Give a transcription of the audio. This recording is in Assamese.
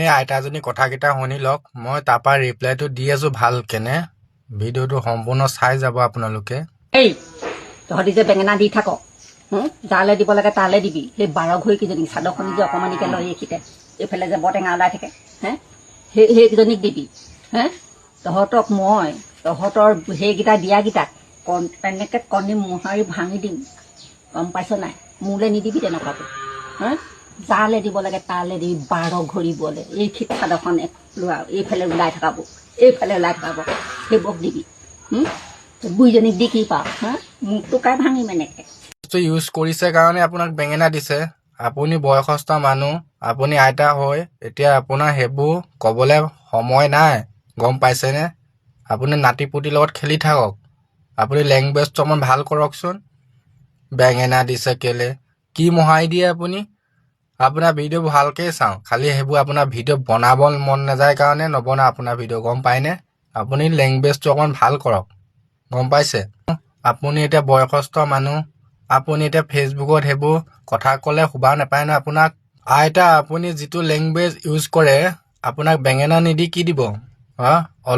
এই আইতাজনী কথাকেইটা শুনি লওক। মই তাৰপৰা ৰিপ্লাইটো দি আছোঁ ভালকেনে। ভিডিঅ'টো সম্পূৰ্ণ চাই যাব আপোনালোকে। এই তহঁতি যে বেঙেনা দি থাক যালে দিব লাগে তালে দিবি। সেই বাৰ ঘড়ী কেইজনী চাদৰখনি যে অকমানিকে লয় এইখিতে এইফালে যে বটেঙা ওলাই থাকে হে? সেই সেইকেইজনীক দিবি হে? তহঁতক মই তহঁতৰ সেইকেইটা দিয়াকেইটাক কণ তেনেকে কণী মোহাৰি ভাঙি দিম। গম পাইছ নাই? মোলৈ নিদিবি তেনেকুৱাবোৰ হে? যালে দিব লাগে তালে দিবি বাৰ ঘড়ী বলে। এই খিত চাদৰখন লোৱা এইফালে ওলাই থকাবোৰ এইফালে ওলাই থকাবোৰ সেইবোৰক দিবি বুঢ়ীজনীক দি কি পাওঁ হা? মুখটো কাই ভাঙিম এনেকে। ইউজ কৰিছে কাৰণে আপোনাক বেঙেনা দিছে। আপুনি বয়সস্থ মানুহ আপুনি আইতা হয় এতিয়া আপোনাৰ সেইবোৰ ক'বলৈ সময় নাই। গম পাইছেনে? আপুনি নাতি পুতিৰ লগত খেলি থাকক। আপুনি লেংগুৱেজটো অকণমান ভাল কৰকচোন। বেঙেনা দিছে কেলে? কি মোহাৰি দিয়ে আপুনি? আপোনাৰ ভিডিঅ' ভালকৈ চাওঁ। খালি সেইবোৰ আপোনাৰ ভিডিঅ' বনাব মন নাযায় কাৰণে নবনাওঁ আপোনাৰ ভিডিঅ' গম পায়নে আপুনি লেংগুৱেজটো অকণমান ভাল কৰক। গম পাইছে? আপুনি এতিয়া বয়সস্থ মানুহ আপুনি এতিয়া ফেচবুকত সেইবোৰ কথা ক'লে শুবা নাপায় ন আপোনাক। আইতা আপুনি যিটো লেংগুৱেজ ইউজ কৰে আপোনাক বেঙেনা নিদি কি দিব? হা?